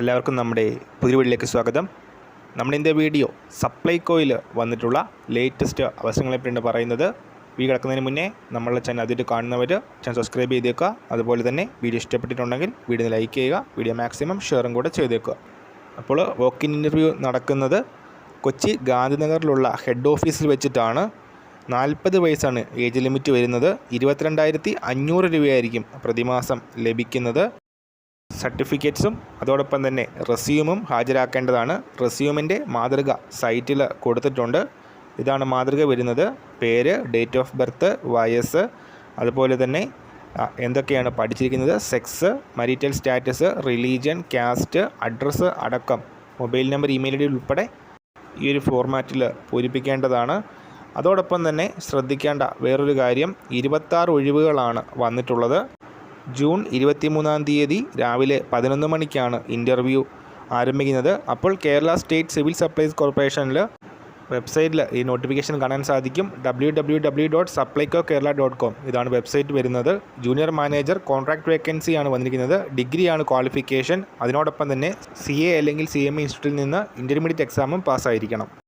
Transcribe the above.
എല്ലാവർക്കും നമ്മുടെ പുതിയ വീട്ടിലേക്ക് സ്വാഗതം. നമ്മുടെ ഇന്നത്തെ വീഡിയോ സപ്ലൈകോയിൽ വന്നിട്ടുള്ള ലേറ്റസ്റ്റ് അവസരങ്ങളെ പറ്റിയാണ് പറയുന്നത്. വീഡിയോ കിടക്കുന്നതിന് മുന്നേ നമ്മളുടെ ചാനൽ ആദ്യമായിട്ട് കാണുന്നവർ ചാനൽ സബ്സ്ക്രൈബ് ചെയ്തേക്കുക. അതുപോലെ തന്നെ വീഡിയോ ഇഷ്ടപ്പെട്ടിട്ടുണ്ടെങ്കിൽ വീഡിയോ ലൈക്ക് ചെയ്യുക. വീഡിയോ മാക്സിമം ഷെയറും കൂടെ ചെയ്തേക്കുക. അപ്പോൾ വോക്ക് ഇൻ ഇന്റർവ്യൂ നടക്കുന്നത് കൊച്ചി ഗാന്ധിനഗറിലുള്ള ഹെഡ് ഓഫീസിൽ വെച്ചിട്ടാണ്. നാൽപ്പത് വയസ്സാണ് ഏജ് ലിമിറ്റ് വരുന്നത്. ഇരുപത്തിരണ്ടായിരത്തി അഞ്ഞൂറ് രൂപയായിരിക്കും പ്രതിമാസം ലഭിക്കുന്നത്. സർട്ടിഫിക്കറ്റ്സും അതോടൊപ്പം തന്നെ റെസ്യൂമും ഹാജരാക്കേണ്ടതാണ്. റെസ്യൂമിന്റെ മാതൃക സൈറ്റിൽ കൊടുത്തിട്ടുണ്ട്. ഇതാണ് മാതൃക വരുന്നത്. പേര് ഡേറ്റ് ഓഫ് ബർത്ത് വയസ്സ് അതുപോലെ തന്നെ എന്തൊക്കെയാണ് പഠിച്ചിരിക്കുന്നത്? Sex marital status religion caste address അടക്കം. Mobile number email I D ഉൾപ്പെടെ ഈ ഒരു ഫോർമാറ്റിൽ പൂരിപ്പിക്കേണ്ടതാണ്. അതോടൊപ്പം തന്നെ ശ്രദ്ധിക്കേണ്ട വേറൊരു കാര്യം ഇരുപത്താറ് ഒഴിവുകളാണ് വന്നിട്ടുള്ളത്. ജൂൺ ഇരുപത്തിമൂന്നാം തീയതി രാവിലെ പതിനൊന്ന് മണിക്കാണ് ഇന്റർവ്യൂ ആരംഭിക്കുന്നത്. അപ്പോൾ കേരള സ്റ്റേറ്റ് സിവിൽ സപ്ലൈസ് കോർപ്പറേഷനിൽ വെബ്സൈറ്റിൽ ഈ നോട്ടിഫിക്കേഷൻ കാണാൻ സാധിക്കും. W W W dot Supplyco Kerala dot com ഇതാണ് വെബ്സൈറ്റ് വരുന്നത്. ജൂനിയർ മാനേജർ കോൺട്രാക്ട് വേക്കൻസിയാണ് വന്നിരിക്കുന്നത്. ഡിഗ്രിയാണ് ക്വാളിഫിക്കേഷൻ. അതിനോടൊപ്പം തന്നെ സി എ അല്ലെങ്കിൽ സി എം ഇൻസ്റ്റിറ്റ്യൂട്ടിൽ നിന്ന് ഇന്റർമീഡിയറ്റ് എക്സാമും പാസ്സായിരിക്കണം.